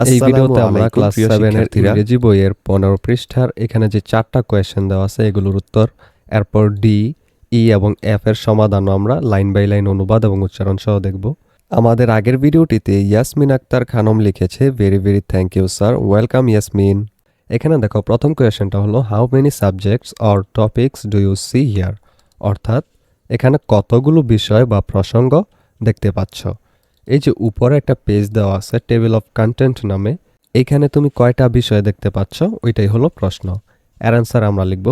এই ভিডিওতে আমরা ক্লাস সেভেনের ইংরেজি বইয়ের পনেরো পৃষ্ঠার এখানে যে চারটা কোয়েশ্চেন দেওয়া আছে এগুলোর উত্তর এরপর ডি ই এবং এফ এর সমাধানও আমরা লাইন বাই লাইন অনুবাদ এবং উচ্চারণ সহ দেখব। আমাদের আগের ভিডিওটিতে ইয়াসমিন আক্তার খানম লিখেছে very very thank you sir welcome Yasmin এখানে দেখো প্রথম কোয়েশ্চেনটা হলো how many subjects or topics do you see here অর্থাৎ এখানে কতগুলো বিষয় বা প্রসঙ্গ দেখতে পাচ্ছ। এই যে উপরে একটা পেজ দেওয়া আছে টেবিল অফ কন্টেন্ট নামে, এখানে তুমি কয়টা বিষয় দেখতে পাচ্ছ? ওইটাই হলো প্রশ্ন। এর অ্যান্সার আমরা লিখব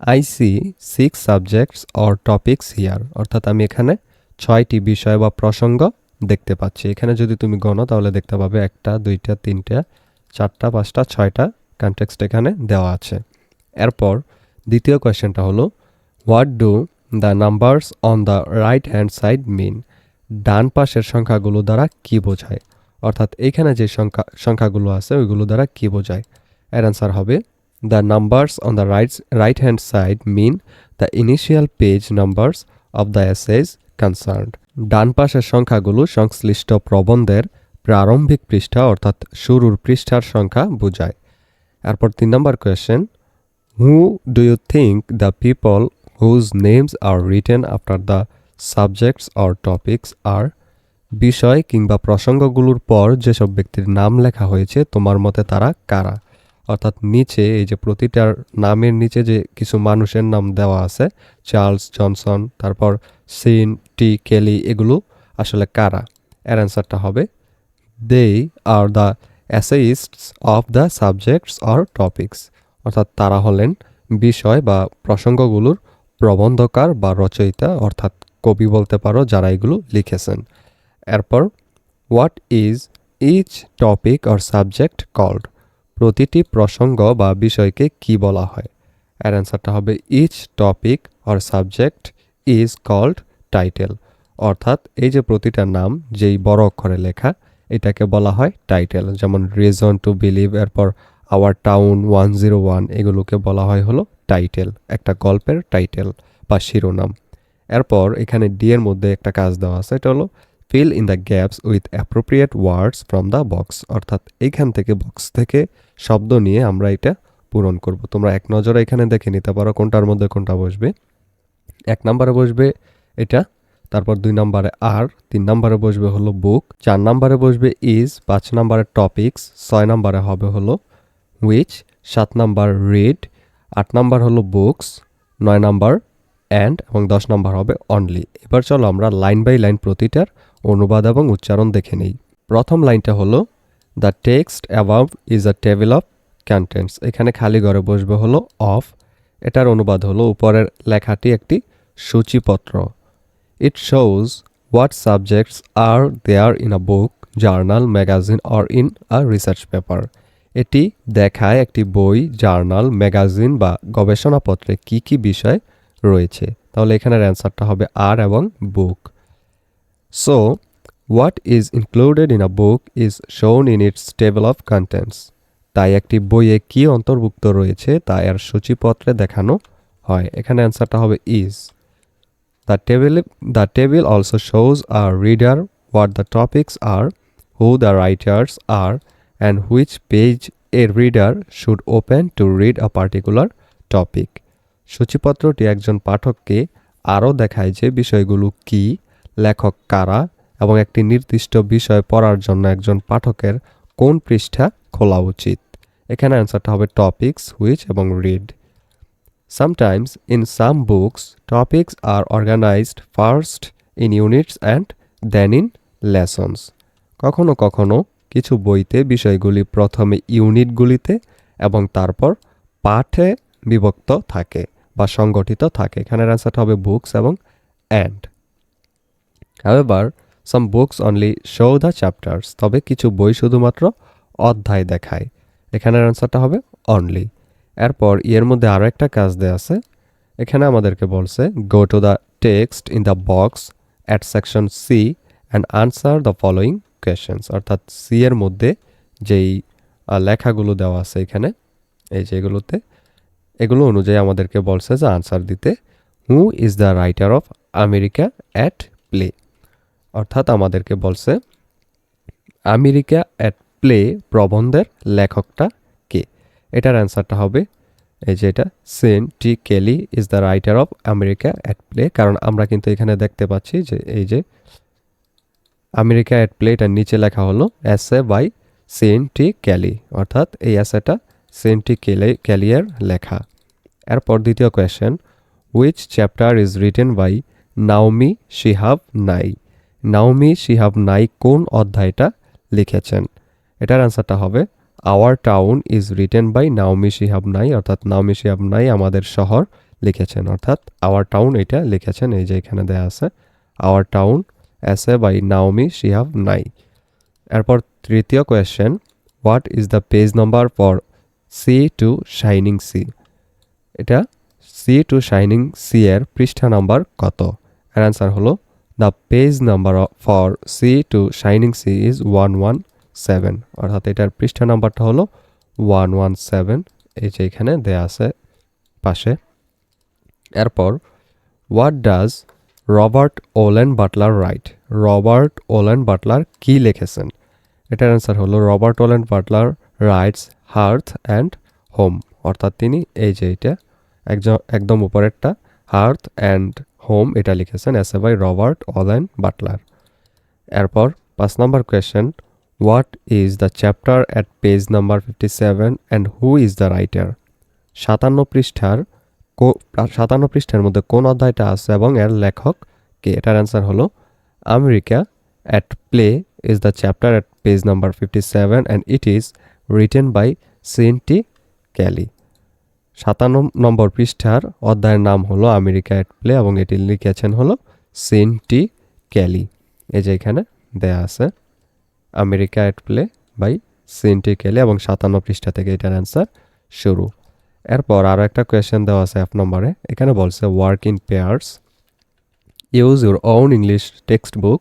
I see six subjects or topics here অর্থাৎ আমি এখানে ছয়টি বিষয় বা প্রসঙ্গ দেখতে পাচ্ছি। এখানে যদি তুমি গণো, তাহলে দেখতে পাবে একটা, দুইটা, তিনটা, চারটা, পাঁচটা, ছয়টা কনটেক্সট এখানে দেওয়া আছে। এরপর দ্বিতীয় কোয়েশ্চেনটা হলো what do the numbers on the right hand side mean ডান পাশের সংখ্যাগুলো দ্বারা কী বোঝায়? অর্থাৎ এখানে যে সংখ্যা, সংখ্যাগুলো আছে, ওইগুলো দ্বারা কী বোঝায়? এর অ্যান্সার হবে the numbers on the right right hand side mean the initial page numbers of the essays concerned ডান পাশের সংখ্যাগুলো সংশ্লিষ্ট প্রবন্ধের প্রারম্ভিক পৃষ্ঠা, অর্থাৎ শুরুর পৃষ্ঠার সংখ্যা বোঝায়। এরপর তিন নম্বর question who do you think the people whose names are written after the subjects or topics are বিষয় কিংবা প্রসঙ্গগুলোর পর যেসব ব্যক্তির নাম লেখা হয়েছে, তোমার মতে তারা কারা? অর্থাৎ নিচে এই যে প্রতিটার নামের নিচে যে কিছু মানুষের নাম দেওয়া আছে, চার্লস, জনসন, তারপর সিন, টি, কেলি, এগুলো আসলে কারা? এর অ্যান্সারটা হবে they are the essayists of the subjects or topics অর্থাৎ তারা হলেন বিষয় বা প্রসঙ্গগুলোর প্রবন্ধকার বা রচয়িতা, অর্থাৎ কবি বলতে পারো যারা এগুলো লিখেছেন। এরপর what is each topic or subject called প্রতিটি প্রসঙ্গ বা বিষয়কে কি বলা হয়? এর অ্যান্সারটা হবে each topic or subject is called title অর্থাৎ, এই যে প্রতিটা নাম, যেই বড় অক্ষরে লেখা, এটাকে বলা হয় টাইটেল যেমন রিজন টু বিলিভ এরপর our town one zero one এগুলোকে বলা হয় হলো টাইটেল একটা গল্পের টাইটেল বা শিরোনাম। এরপর এখানে ডি এর মধ্যে একটা কাজ দেওয়া আছে, এটা হলো fill in the gaps with appropriate words from the box অর্থাৎ এইখান থেকে বক্স থেকে শব্দ নিয়ে আমরা এটা পূরণ করব। তোমরা এক নজরে এখানে দেখে নিতে পারো কোনটার মধ্যে কোনটা বসবে। এক নম্বরে বসবে এটা, তারপর দুই নম্বরে আর তিন নম্বরে বসবে হলো বুক চার নম্বরে বসবে ইজ পাঁচ নম্বরে টপিকস ছয় নম্বরে হবে হলো উইচ সাত নাম্বার রিড আট নাম্বার হলো বুকস নয় নাম্বার অ্যান্ড এবং দশ নম্বর হবে অনলি এবার চলো আমরা লাইন বাই লাইন প্রতিটার অনুবাদ এবং উচ্চারণ দেখে নিই। প্রথম লাইনটা হলো the text above is a table of contents এখানে খালি ঘরে বসবে হলো অফ এটার অনুবাদ হলো উপরের লেখাটি একটি সূচিপত্র। It shows what subjects are there in a book journal magazine or in a research paper এটি দেখায় একটি বই জার্নাল ম্যাগাজিন বা গবেষণাপত্রে কি কি বিষয় রয়েছে। তাহলে এখানের অ্যান্সারটা হবে আর এবং book so what is included in a book is shown in its table of contents তাই একটি বইয়ে কি অন্তর্ভুক্ত রয়েছে তা এর সূচিপত্রে দেখানো হয়। এখানে অ্যান্সারটা হবে is the table the table also shows a reader what the topics are who the writers are and which page a reader should open to read a particular topic সূচিপত্রটি একজন পাঠককে আরও দেখায় যে বিষয়গুলো কি, লেখক কারা এবং একটি নির্দিষ্ট বিষয় পড়ার জন্য একজন পাঠকের কোন পৃষ্ঠা খোলা উচিত। এখানে অ্যান্সারটা হবে টপিক্স হুইচ এবং read sometimes in some books topics are organised first in units and then in lessons কখনো কখনো কিছু বইতে বিষয়গুলি প্রথমে ইউনিটগুলিতে এবং তারপর পাঠে বিভক্ত থাকে। বা সংগঠিত থাকে। এখানের অ্যান্সারটা হবে বুকস এবং and however some books only show the chapters তবে কিছু বই শুধুমাত্র অধ্যায় দেখায়। এখানের অ্যান্সারটা হবে অনলি এরপর ইয়ের মধ্যে আরও একটা কাজ দেওয়া আছে। এখানে আমাদেরকে বলছে go to the text in the box at section C and answer the following questions অর্থাৎ সি এর মধ্যে যেই লেখাগুলো দেওয়া আছে এখানে, এই যে এগুলোতে। এগুলো অনুযায়ী আমাদেরকে বলছে যে আনসার দিতে who is the writer of America at play অর্থাৎ আমাদেরকে বলছে আমেরিকা অ্যাট প্লে প্রবন্ধের লেখকটা কে? এটার অ্যান্সারটা হবে, এই যে এটা Cynthia Kelly is the writer of America at play কারণ আমরা কিন্তু এখানে দেখতে পাচ্ছি যে এই যে আমেরিকা অ্যাট প্লে এটার নিচে লেখা হলো এসে বাই সেন টি ক্যালি অর্থাৎ এই এসেটা সেন টি ক্যালিয়ার লেখা। এরপর দ্বিতীয় question which chapter is written by Naomi Shihab Nye Naomi Shihab নাই কোন অধ্যায়টা লিখেছেন? এটার অ্যান্সারটা হবে our town is written by Naomi Shihab Nye অর্থাৎ নাওমি শিহাব নাই আমাদের শহর লিখেছেন। অর্থাৎ আওয়ার টাউন এটা লিখেছেন, এই যে এখানে দেয়া আছে আওয়ার টাউন এসে বাই নাওমি শিহাব নাই এরপর তৃতীয় question what is the page number for sea to shining sea এটা সি টু শাইনিং সি এর পৃষ্ঠা নাম্বার কত? এর অ্যান্সার হলো the page number for sea to shining sea is one one seven অর্থাৎ এটার পৃষ্ঠা নাম্বারটা হলো ওয়ান ওয়ান সেভেন এই যে এখানে দেয়া আছে পাশে। এরপর what does Robert Olen Butler write Robert Olen Butler কি লিখেছেন? এটার অ্যান্সার হলো Robert Olen Butler writes hearth and home অর্থাৎ তিনি এই যে এটা, একজন, একদম উপরেরটা হার্থ অ্যান্ড হোম এটা লিখেছেন essay by Robert Olen Butler এরপর পাঁচ নম্বর question what is the chapter at page number fifty seven and who is the writer সাতান্ন পৃষ্ঠার সাতান্ন পৃষ্ঠার মধ্যে কোন অধ্যায়টা আছে এবং এর লেখক কে? এটার অ্যান্সার হলো, America at play is the chapter at page number fifty seven and it is written by Cynthia Kelly সাতান্ন নম্বর পৃষ্ঠার অধ্যায়ের নাম হলো আমেরিকা অ্যাট প্লে এবং এটি লিখেছেন হলো সিনটি ক্যালি এই যে এখানে দেয়া আছে, America at play by Cynthia Kelly এবং সাতান্ন পৃষ্ঠা থেকে এটার অ্যান্সার শুরু। এরপর আরও একটা কোয়েশ্চেন দেওয়া আছে এক নম্বরে, এখানে বলছে work in pairs use your own English textbook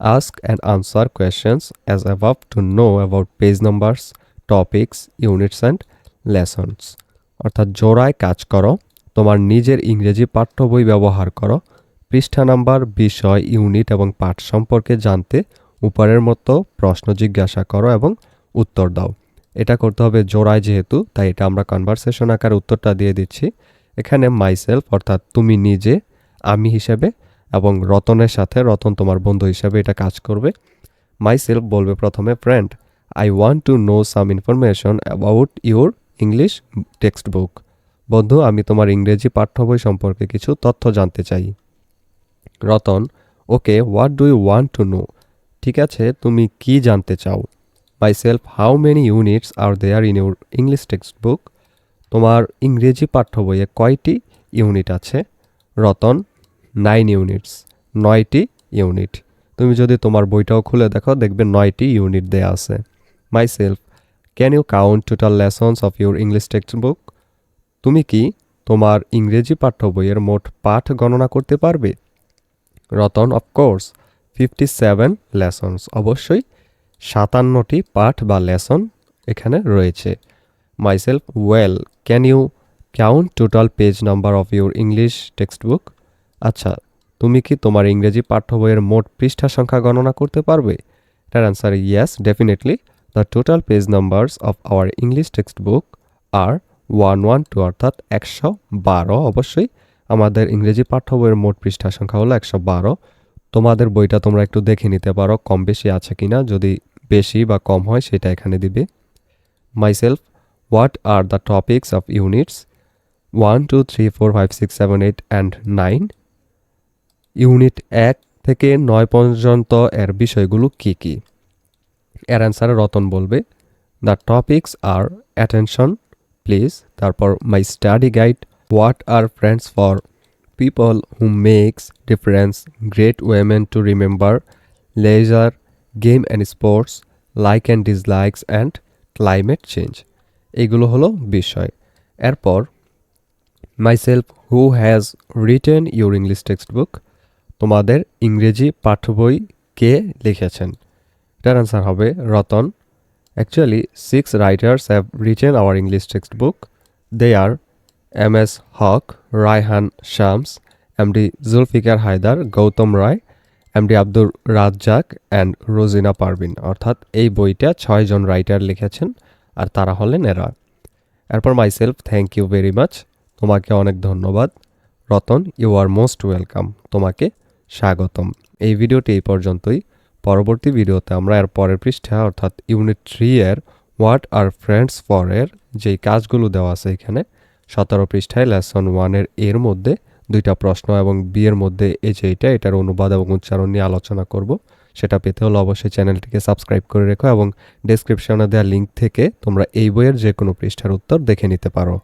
ask and answer questions as above to know about page numbers topics units and lessons অর্থাৎ জোড়ায় কাজ করো, তোমার নিজের ইংরেজি পাঠ্য বই ব্যবহার করো, পৃষ্ঠা নাম্বার, বিষয় ইউনিট এবং পাঠ সম্পর্কে জানতে উপরের মতো প্রশ্ন জিজ্ঞাসা করো এবং উত্তর দাও। এটা করতে হবে জোড়ায় যেহেতু, তাই এটা আমরা কনভারসেশন আকারে উত্তরটা দিয়ে দিচ্ছি। এখানে মাইসেলফ অর্থাৎ তুমি নিজে, আমি হিসেবে এবং রতনের সাথে রতন তোমার বন্ধু হিসেবে এটা কাজ করবে। মাইসেলফ বলবে প্রথমে friend I want to know some information about your English textbook বন্ধু, আমি তোমার ইংরেজি পাঠ্য বই সম্পর্কে কিছু তথ্য জানতে চাই। Ratan, okay what do you want to know ঠিক আছে, তুমি কি জানতে চাও? Myself how many units are there in your English textbook তোমার ইংরেজি পাঠ্য বইয়ে কয়টি ইউনিট আছে? রতন নাইন ইউনিটস নয়টি ইউনিট তুমি যদি তোমার বইটাও খুলে দেখো, দেখবে নয়টি ইউনিট দেয়া আছে। Myself can you count total lessons of your English textbook তুমি কি তোমার ইংরেজি পাঠ্য বইয়ের মোট পাঠ গণনা করতে পারবে? Ratan of course fifty seven lessons অবশ্যই সাতান্নটি পাঠ বা লেসন এখানে রয়েছে। Myself well can you count total page number of your English textbook আচ্ছা তুমি কি তোমার ইংরেজি পাঠ্য বইয়ের মোট পৃষ্ঠা সংখ্যা গণনা করতে পারবে? এটার answer yes definitely the total page numbers of our English textbook are one one two অর্থাৎ একশো বারো। অবশ্যই আমাদের ইংরেজি পাঠ্য বইয়ের মোট পৃষ্ঠা সংখ্যা হলো একশো বারো। তোমাদের বইটা তোমরা একটু দেখে নিতে পারো, কম বেশি আছে কি না যদি বেশি বা কম হয়, সেটা এখানে দিবে। Myself what are the topics of units one two three four five six seven eight and nine unit এক থেকে নয় পর্যন্ত এর বিষয়গুলো কী কি? এর অ্যান্সারে রতন বলবে the topics are attention please তারপর my study guide what are friends for people who makes difference great women to remember leisure game and sports like and dislikes and climate change এগুলো হলো বিষয়। এরপর myself who has written your English textbook তোমাদের ইংরেজি পাঠ্য বই কে লিখেছেন? এটার অ্যান্সার হবে Ratan. Actually six writers have written our English textbook they are M S Haque Raihan Shams M D Zulfiqar Haider Gautam Roy M MD Abdur Razzaq and Rozina Parvin অর্থাৎ এই বইটা ছয়জন রাইটার লিখেছেন আর তারা হলেন এরা। এরপর myself thank you very much তোমাকে অনেক ধন্যবাদ। Ratan you are most welcome তোমাকে স্বাগতম। এই ভিডিওটি এই পর্যন্তই। পরবর্তী ভিডিওতে আমরা এর পরের পৃষ্ঠা, অর্থাৎ ইউনিট থ্রি এর হোয়াট আর ফ্রেন্ডস ফর এর যেই কাজগুলো দেওয়া আছে এখানে, সতেরো পৃষ্ঠায় লেসন ওয়ানের এর মধ্যে দুইটা প্রশ্ন এবং বি এর মধ্যে এই যে এটা, এটার অনুবাদ এবং উচ্চারণ নিয়ে আলোচনা করব। সেটা পেতে হলে অবশ্যই চ্যানেলটিকে সাবস্ক্রাইব করে রেখো এবং ডেসক্রিপশনে দেওয়া লিঙ্ক থেকে তোমরা এই বইয়ের যে কোনো পৃষ্ঠার উত্তর দেখে নিতে পারো।